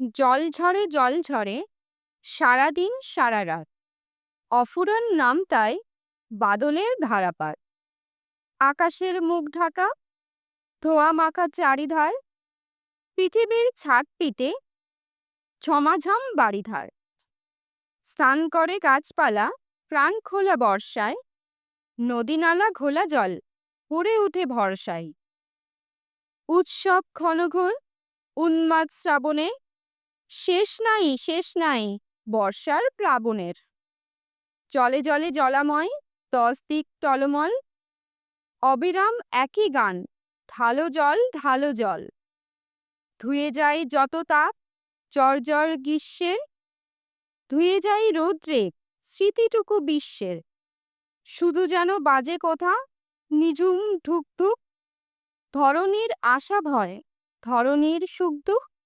জল ঝরে জল ঝরে, সারাদিন সারা রাত। অফুরান নাম তাই বাদলের ধারাপাত। আকাশের মুখ ঢাকা, ধোয়া মাখা চারিধার, পৃথিবীর ছাদ পিটে ঝমাঝম বাড়িধার। স্নান করে গাছপালা, প্রাণ খোলা বর্ষায় নদী নালা ঘোলা জল, ভরে উঠে ভরসায়। উৎসব ঘনঘোর, উন্মাদ শ্রাবণে শেষ নাই শেষ নাই, বর্ষার প্লাবনের। জলে জলে জলাময় দিক টলমল। অবিরাম একই গান, ঢালো জল ঢালো জল। ধুয়ে যায় যত তাপ জর্জর গ্রীষ্মের। ধুয়ে যায় রৌদ্রে, স্মৃতিটুকু বিশ্বের। শুধু যেন বাজে কথা, নিঝুম ধুক ধরনীর আশা ভয় ধরনীর সুখ দুঃখ।